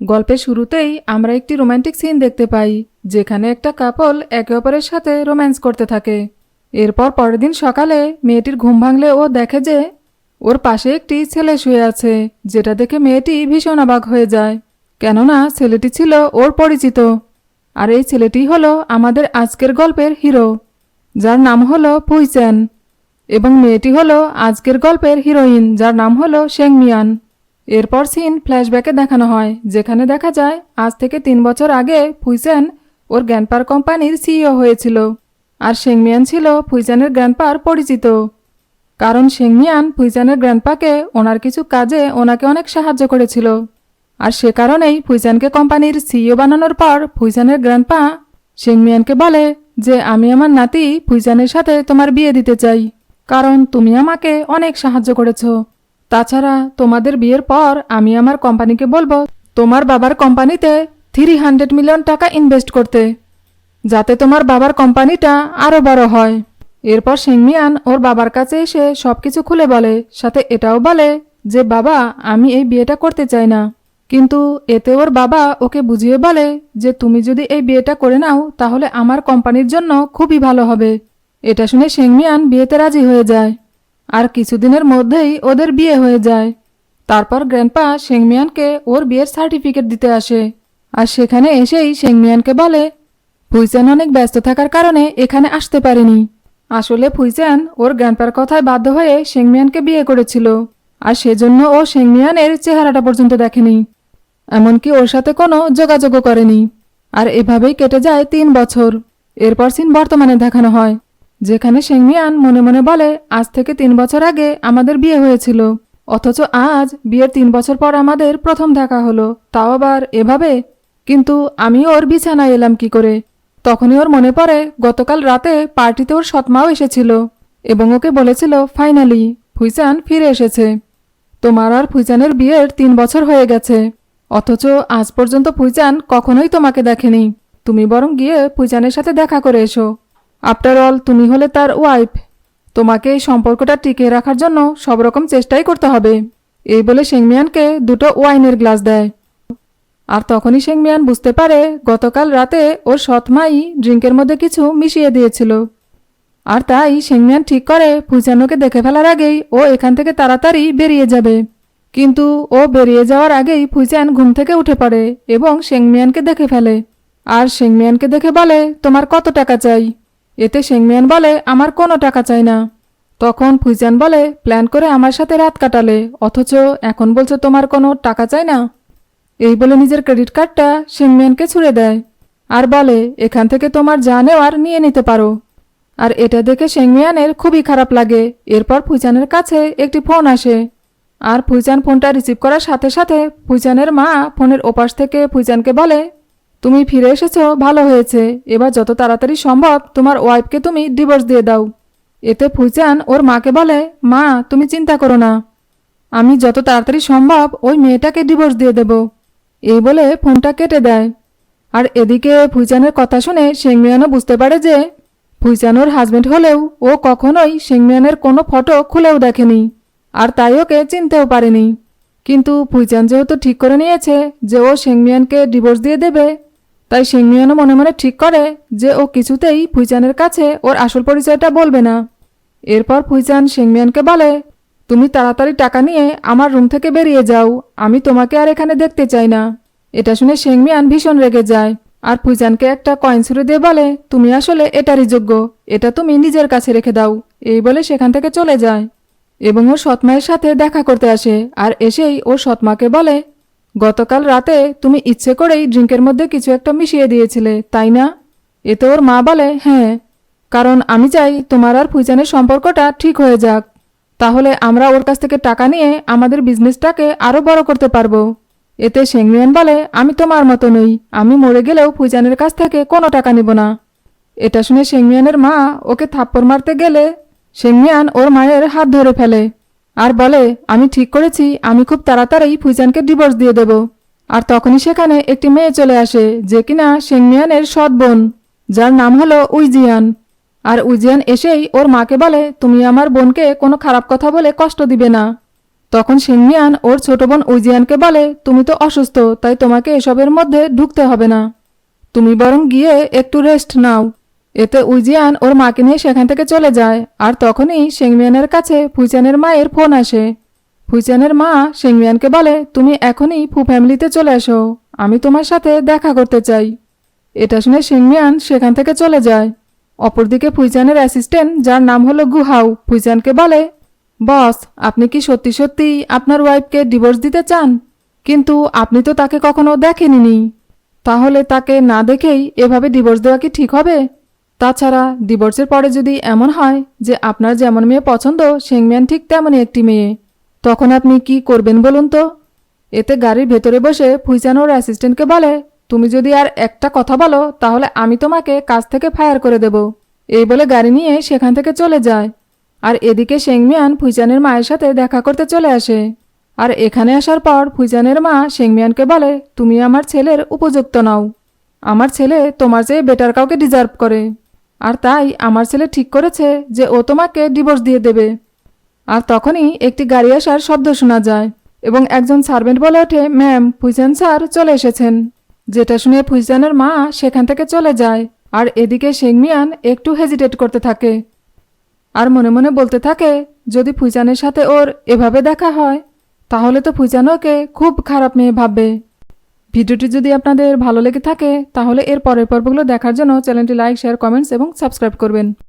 গল্পের শুরুতেই আমরা একটি রোমান্টিক সিন দেখতে পাই, যেখানে একটা কাপল একে অপরের সাথে রোম্যান্স করতে থাকে। এরপর পরের দিন সকালে মেয়েটির ঘুম ভাঙলে ও দেখে যে ওর পাশে একটি ছেলে শুয়ে আছে, যেটা দেখে মেয়েটি ভীষণ অবাক হয়ে যায়। কেননা ছেলেটি ছিল ওর পরিচিত। আর এই ছেলেটি হলো আমাদের আজকের গল্পের হিরো যার নাম হলো পুইচেন। এবং মেয়েটি হলো আজকের গল্পের হিরোইন যার নাম হলো শেংমিয়ান। এরপর সিন ফ্ল্যাশব্যাকে দেখানো হয়, যেখানে দেখা যায়, আজ থেকে তিন বছর আগে ফুইসেন ওর গ্র্যান্ডপার কোম্পানির সিইও হয়েছিল। আর শেংমিয়ান ছিল ফুইজানের গ্র্যান্ডপার পরিচিত। কারণ শেংমিয়ান ফুইজানের গ্র্যান্ডপাকে ওনার কিছু কাজে ওনাকে অনেক সাহায্য করেছিল। আর সে কারণেই ফুইজানকে কোম্পানির সিইও বানানোর পর ফুইজানের গ্র্যান্ডপা শেংমিয়ানকে বলে যে, আমি আমার নাতি ফুইজানের সাথে তোমার বিয়ে দিতে চাই। কারণ তুমি আমাকে অনেক সাহায্য করেছ। তাছাড়া তোমাদের বিয়ের পর আমি আমার কোম্পানিকে বলব, তোমার বাবার কোম্পানিতে থ্রি হান্ড্রেড মিলিয়ন টাকা ইনভেস্ট করতে, যাতে তোমার বাবার কোম্পানিটা আরও বড় হয়। এরপর সিংমিয়ান ওর বাবার কাছে এসে সব কিছু খুলে বলে, সাথে এটাও বলে যে, বাবা, আমি এই বিয়েটা করতে চাই না। কিন্তু এতে ওর বাবা ওকে বুঝিয়ে বলে যে, তুমি যদি এই বিয়েটা করে নাও, তাহলে আমার কোম্পানির জন্য খুবই ভালো হবে। এটা শুনে শেংমিয়ান বিয়েতে রাজি হয়ে যায়। আর কিছুদিনের মধ্যেই ওদের বিয়ে হয়ে যায়। তারপর গ্র্যান্ডপা শেংমিয়ানকে ওর বিয়ের সার্টিফিকেট দিতে আসে। আর সেখানে এসেই শেংমিয়ানকে বলে ফুইচান অনেক ব্যস্ত থাকার কারণে এখানে আসতে পারেনি। আসলে ফুইচান ওর গ্র্যান্ডপার কথায় বাধ্য হয়ে শেংমিয়ানকে বিয়ে করেছিল। আর সেজন্য ও শেংমিয়ানের চেহারাটা পর্যন্ত দেখেনি। এমনকি ওর সাথে কোনো যোগাযোগও করেনি। আর এভাবেই কেটে যায় তিন বছর। এরপর সিন বর্তমানে দেখানো হয়। যেখানে শেংমিয়ান মনে মনে বলে, আজ থেকে তিন বছর আগে আমাদের বিয়ে হয়েছিল। অথচ আজ বিয়ের তিন বছর পর আমাদের প্রথম দেখা হলো। তাও আবার এভাবে? কিন্তু আমি ওর বিছানায় এলাম কি করে? তখনই ওর মনে পড়ে, গতকাল রাতে পার্টিতে ওর সৎমাও এসেছিল এবং ওকে বলেছিল, ফাইনালি ফুইচান ফিরে এসেছে। তোমার আর ফুইচানের বিয়ের তিন বছর হয়ে গেছে। অথচ আজ পর্যন্ত ফুইচান কখনোই তোমাকে দেখেনি। তুমি বরং গিয়ে ফুইচানের সাথে দেখা করে এসো। আফটার অল তুমি হলে তার ওয়াইফ তোমাকে এই সম্পর্কটা টিকিয়ে রাখার জন্য সব রকম চেষ্টাই করতে হবে। এই বলে শেংমিয়ানকে দুটো ওয়াইনের গ্লাস দেয়। আর তখনই শেংমিয়ান বুঝতে পারে গতকাল রাতে ওর সৎমাই ড্রিঙ্কের মধ্যে কিছু মিশিয়ে দিয়েছিল। আর তাই শেংমিয়ান ঠিক করে ফুইচানোকে দেখে ফেলার আগেই ও এখান থেকে তাড়াতাড়ি বেরিয়ে যাবে। কিন্তু ও বেরিয়ে যাওয়ার আগেই ফুইচান ঘুম থেকে উঠে পড়ে এবং শেংমিয়ানকে দেখে ফেলে। আর শেংমিয়ানকে দেখে বলে, তোমার কত টাকা চাই? এতে শেংমিয়ান বলে, আমার কোনো টাকা চাই না। তখন ফুইজান বলে, প্ল্যান করে আমার সাথে রাত কাটালে, অথচ এখন বলছো তোমার কোনো টাকা চাই না? এই বলে নিজের ক্রেডিট কার্ডটা শেংমিয়ানকে ছুড়ে দেয় আর বলে, এখান থেকে তোমার যা নেওয়ার নিয়ে নিতে পারো। আর এটা দেখে শেংমিয়ানের খুবই খারাপ লাগে। এরপর ফুইচানের কাছে একটি ফোন আসে। আর ফুইচান ফোনটা রিসিভ করার সাথে সাথে ফুইচানের মা ফোনের ওপাশ থেকে ফুইচানকে বলে তুমি ফিরে এসেছ, ভালো হয়েছে। এবার যত তাড়াতাড়ি সম্ভব তোমার ওয়াইফকে তুমি ডিভোর্স দিয়ে দাও। এতে ফুইচান ওর মাকে বলে, মা, তুমি চিন্তা করো না। আমি যত তাড়াতাড়ি সম্ভব ওই মেয়েটাকে ডিভোর্স দিয়ে দেব। এই বলে ফোনটা কেটে দেয়। আর এদিকে ফুইচানের কথা শুনে শেংমিয়ানও বুঝতে পারে যে ফুইচানোর হাজবেন্ড হলেও ও কখনোই শেংমিয়ানের কোনো ফটো খুলেও দেখেনি। আর তাই ওকে চিনতেও পারেনি। কিন্তু ফুইচান যেহেতু ঠিক করে নিয়েছে যে ও শেংমিয়ানকে ডিভোর্স দিয়ে দেবে তাই শেংমিয়ানও মনে মনে ঠিক করে যে ও কিছুতেই ফুইচানের কাছে ওর আসল পরিচয়টা বলবে না। এরপর ফুইচান শেংমিয়ানকে বলে, তুমি তাড়াতাড়ি টাকা নিয়ে আমার রুম থেকে বেরিয়ে যাও, আমি তোমাকে আর এখানে দেখতে চাই না। এটা শুনে শেংমিয়ান ভীষণ রেগে যায় আর ফুইজানকে একটা কয়েন ছুড়ে দিয়ে বলে, তুমি আসলে এটারই যোগ্য, এটা তুমি নিজের কাছে রেখে দাও। এই বলে সেখান থেকে চলে যায় এবং ওর সৎমায়ের সাথে দেখা করতে আসে আর এসেই ওর সৎমাকে বলে গতকাল রাতে তুমি ইচ্ছে করেই ড্রিঙ্কের মধ্যে কিছু একটা মিশিয়ে দিয়েছিলে, তাই না? এতে ওর মা বলে হ্যাঁ কারণ আমি চাই তোমার আর ফুইজানের সম্পর্কটা ঠিক হয়ে যাক। তাহলে আমরা ওর কাছ থেকে টাকা নিয়ে আমাদের বিজনেসটাকে আরও বড় করতে পারব। এতে শেংমিয়ান বলে, আমি তোমার মতো নই। আমি মরে গেলেও ফুইজানের কাছ থেকে কোনো টাকা নিব না। এটা শুনে শেংমিয়ানের মা ওকে থাপ্পড় মারতে গেলে শেংমিয়ান ওর মায়ের হাত ধরে ফেলে। আর বলে, আমি ঠিক করেছি, আমি খুব তাড়াতাড়ি ফুইজানকে ডিভোর্স দিয়ে দেব। আর তখনই সেখানে একটি মেয়ে চলে আসে, যে কিনা শেংমিয়ানের সৎ বোন, যার নাম হলো উইজিয়ান। আর উইজিয়ান এসেই ওর মাকে বলে, তুমি আমার বোনকে কোনো খারাপ কথা বলে কষ্ট দিবে না। তখন সিংমিয়ান ওর ছোট বোন উইজিয়ানকে বলে, তুমি তো অসুস্থ, তাই তোমাকে এসবের মধ্যে ঢুকতে হবে না। তুমি বরং গিয়ে একটু রেস্ট নাও। এতে উজিয়ান ওর মাকে নিয়ে সেখান থেকে চলে যায়। আর তখনই সেংমিয়ানের কাছে ফুইচানের মায়ের ফোন আসে। ফুইচানের মা সেংমিয়ানকে বলে, তুমি এখনই ফু ফ্যামিলিতে চলে আসো আমি তোমার সাথে দেখা করতে চাই। এটা শুনে সেংমিয়ান সেখান থেকে চলে যায়। অপরদিকে ফুইচানের অ্যাসিস্ট্যান্ট, যার নাম হলো গুহাউ ফুইচানকে বলে, বস, আপনি কি সত্যি সত্যি আপনার ওয়াইফকে ডিভোর্স দিতে চান? কিন্তু আপনি তো তাকে কখনো দেখেননি। তাহলে তাকে না দেখেই এভাবে ডিভোর্স দেওয়া কি ঠিক হবে? তাছাড়া ডিভোর্সের পরে যদি এমন হয় যে আপনার যেমন মেয়ে পছন্দ সেংম্যান ঠিক তেমনই একটি মেয়ে। তখন আপনি কি করবেন বলুন তো? এতে গাড়ির ভেতরে বসে ফুইচান ওর অ্যাসিস্ট্যান্টকে বলে, তুমি যদি আর একটা কথা বলো, তাহলে আমি তোমাকে কাজ থেকে ফায়ার করে দেব। এই বলে গাড়ি নিয়ে সেখান থেকে চলে যায়। আর এদিকে সেংমিয়ান ফুইচানের মায়ের সাথে দেখা করতে চলে আসে। আর এখানে আসার পর ফুইচানের মা সেংমিয়ানকে বলে, তুমি আমার ছেলের উপযুক্ত নাও। আমার ছেলে তোমার চেয়ে বেটার কাউকে ডিজার্ভ করে। আর তাই আমার ছেলে ঠিক করেছে যে ও তোমাকে ডিভোর্স দিয়ে দেবে। আর তখনই একটি গাড়ি আসার শব্দ শোনা যায় এবং একজন সার্ভেন্ট বলে ওঠে ম্যাম ফুইচান স্যার চলে এসেছেন। যেটা শুনে ফুইচানের মা সেখান থেকে চলে যায় আর এদিকে শেংমিয়ান একটু হেজিটেট করতে থাকে। আর মনে মনে বলতে থাকে, যদি ফুইচানের সাথে ওর এভাবে দেখা হয়, তাহলে তো ফুইচান ওকে খুব খারাপ মেয়ে ভাববে। ভিডিওটি যদি আপনাদের ভালো লেগে থাকে, তাহলে এর পরের পর্বগুলো দেখার জন্য চ্যানেলটি লাইক, শেয়ার, কমেন্টস এবং সাবস্ক্রাইব করবেন।